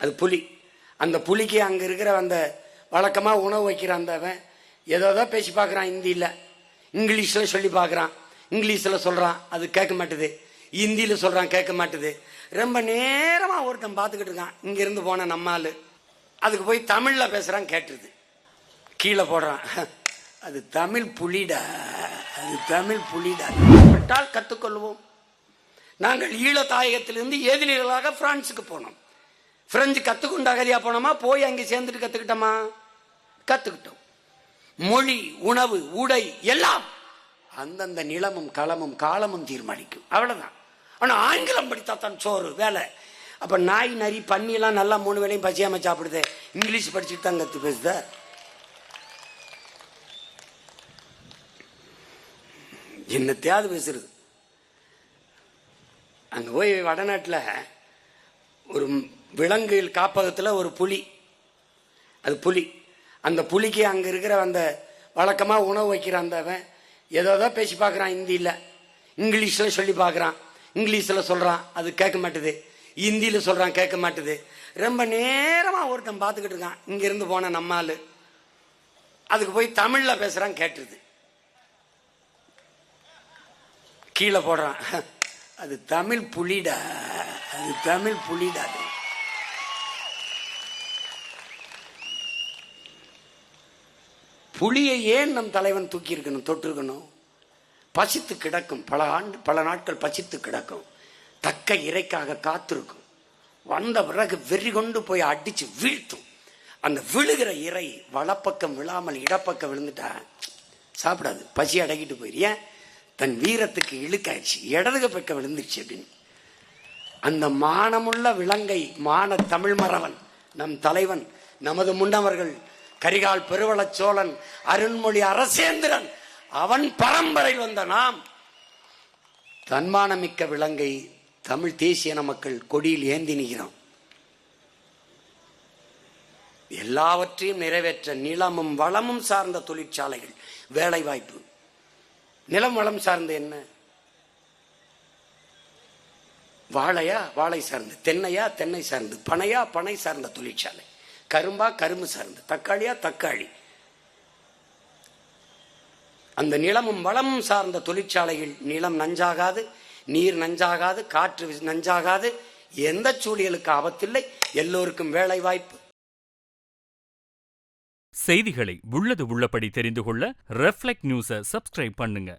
அது புலி. அந்த புலிக்கு அங்கே இருக்கிற அந்த வழக்கமாக உணவு வைக்கிற அந்தவன் ஏதோ ஏதோ பேசி பார்க்குறான் ஹிந்தியில். இங்கிலீஷில் சொல்லி பார்க்குறான். இங்கிலீஷில் சொல்கிறான் அது கேட்க மாட்டுது. ஹிந்தியில் சொல்கிறான் கேட்க மாட்டுது. ரொம்ப நேரமாக ஒருத்தன் பார்த்துக்கிட்டு இருக்கான். இங்கேருந்து போன நம்ம ஆள். அதுக்கு போய் தமிழில் பேசுகிறான் கேட்டுருது. கீழே போடுறான். அது தமிழ் புலிடா. அது தமிழ் புலிடா. பட்டால் கற்றுக்கொள்வோம் நாங்கள் ஈழத்தாயகத்திலிருந்து எதிரிகளாக பிரான்ஸுக்கு போனோம். பிரெஞ்சு கற்றுக்கொண்டு அகதியா போனோமா? போய் அங்கே சேர்ந்துட்டு கற்றுக்கிட்டோமா கற்றுக்கிட்டோம் மொழி உணவு உடை எல்லாம் அந்தந்த நிலமும் களமும் காலமும் தீர்மானிக்கும். அவ்வளவுதான். ஆனா ஆங்கிலம் படித்தா தான் சோறு வேலை. அப்ப நாய் நரி பன்னி எல்லாம் நல்லா மூணு வேளையும் பசியாம சாப்பிடுது. இங்கிலீஷ் படிச்சுட்டு தான் கத்து பேசுத. என்னத்தையாவது பேசுறது. அங்க போய் வடநாட்டில் ஒரு விலங்குகள் காப்பகத்தில் ஒரு புலி. அது புலி. அந்த புலிக்கு அங்கே இருக்கிற அந்த வழக்கமாக உணவு வைக்கிற அந்தவன் ஏதோ ஏதோ பேசி பார்க்குறான் ஹிந்தியில். இங்கிலீஷில் சொல்லி பார்க்குறான். இங்கிலீஷில் சொல்கிறான் அது கேட்க மாட்டுது. ஹிந்தியில் சொல்கிறான் கேட்க மாட்டுது. ரொம்ப நேரமாக ஒருத்தன் பார்த்துக்கிட்டு இருக்கான். இங்கேருந்து போன நம்ம ஆள் அதுக்கு போய் தமிழில் பேசுகிறான் கேட்டுருது. கீழே போடுறான். அது தமிழ் புலிடா. அது தமிழ் புலிடா அது. புலியை ஏன் நம் தலைவன் தூக்கி இருக்கணும் தொட்டிருக்கணும்? பசித்து கிடக்கும். பல ஆண்டு பல நாட்கள் பசித்து கிடக்கும். தக்க இறைக்காக காத்திருக்கும். வந்த பிறகு வெறி கொண்டு போய் அடிச்சு வீழ்த்தும். அந்த விழுகிற இறை வலப்பக்கம் விழாமல் இடப்பக்கம் விழுந்துட்டா சாப்பிடாது. பசி அடக்கிட்டு போயிரு தன் வீரத்துக்கு இழுக்காச்சு இடதுக பக்கம் விழுந்துருச்சு அப்படின்னு. அந்த மானமுள்ள விலங்கை மான தமிழ் மறவன் நம் தலைவன் நமது முன்னவர்கள் கரிகால் பெருவளச் சோழன் அருண்மொழி அரசேந்திரன் அவன் பரம்பரையில் வந்த நாம். தன்மானமிக்க விலங்கை தமிழ் தேசிய மக்கள் கொடியில் ஏந்தி நிற்கிறோம் எல்லாவற்றையும் நிறைவேற்ற நிலமும் வளமும் சார்ந்த தொழிற்சாலைகள் வேலை வாய்ப்பு நிலம் வளம் சார்ந்த என்ன? வாழையா? வாழை சார்ந்து. தென்னையா? தென்னை சார்ந்து. பனையா? பனை சார்ந்த தொழிற்சாலை. கரும்பா கரும்பு சார்ந்து. தக்காளியா தக்காளி. அந்த நிலமும் வளமும் சார்ந்த தொழிற்சாலையில் நிலம் நஞ்சாகாது நீர் நஞ்சாகாது காற்று நஞ்சாகாது. எந்த சூழலுக்கு ஆபத்தில்லை எல்லோருக்கும் வேலை வாய்ப்பு செய்திகளை உள்ளது உள்ளபடி தெரிந்து கொள்ள ரெஃப்ளெக்ட் நியூஸை சப்ஸ்கிரைப் பண்ணுங்க.